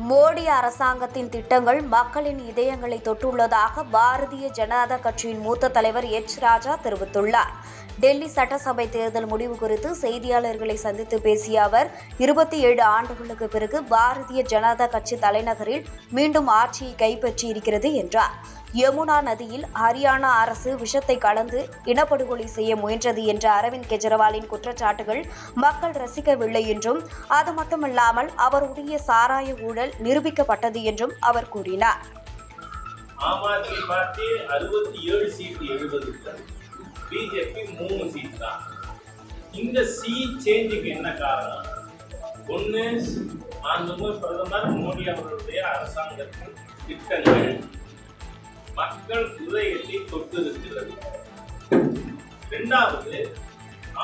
மோடி அரசாங்கத்தின் திட்டங்கள் மக்களின் இதயங்களை தொட்டுள்ளதாக பாரதிய ஜனதா கட்சியின் மூத்த தலைவர் எச். ராஜா தெரிவித்துள்ளார். டெல்லி சட்டசபை தேர்தல் முடிவு குறித்து செய்தியாளர்களை சந்தித்து பேசிய அவர் இருபத்தி ஏழு ஆண்டுகளுக்கு பிறகு பாரதிய ஜனதா கட்சி தலைநகரில் மீண்டும் ஆட்சியை கைப்பற்றியிருக்கிறது என்றார். யமுனா நதியில் ஹரியானா அரசு விஷத்தை கலந்து இனப்படுகொலை செய்ய முயன்றது என்ற அரவிந்த் கெஜ்ரிவாலின் குற்றச்சாட்டுகள் மக்கள் ரசிக்கவில்லை என்றும் அது மட்டுமல்லாமல் அவருடைய சாராய ஊழல் நிரூபிக்கப்பட்டது என்றும் அவர் கூறினார். ஆம் ஆத்மி பார்ட்டி அறுபத்தி ஏழு சீட்டு எழுபது. பிஜேபி மூணு சீட் தான். இந்த சி சேஞ்சுக்கு என்ன காரணம்? ஒன்று மாண்புமிகு பிரதமர் மோடி அவர்களுடைய அரசாங்கத்தின் திட்டங்கள் மக்கள் இதயத்தை தொட்டிருக்கிறது. ரெண்டாவது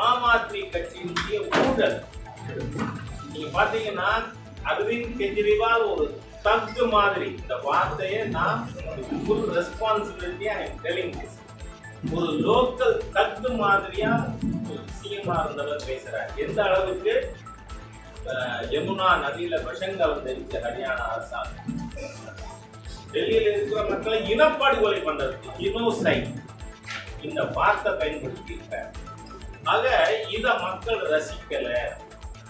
ஆம் ஆத்மி கட்சியினுடைய ஊழல். நீங்க பாத்தீங்கன்னா அரவிந்த் கெஜ்ரிவால் ஒரு தக்கு மாதிரி. இந்த வார்த்தையை நான் ஃபுல் ரெஸ்பான்சிபிலிட்டி ஐ டெலிங் ஒரு லோக்கல் தக்கு மாதிரியா விஷயமா இருந்தவர் பேசுறாரு எந்த அளவுக்கு யமுனா நதியில விஷம் கலந்துருச்சு ஹரியானா அரசாங்கம். டெல்லியில இருக்கிற மக்களை இனப்படுகொலை பண்றதுக்கு இனோசைட் இந்த வார்த்தை பயன்படுத்தி இருக்காங்க ஆக இத மக்கள் ரசிக்கும்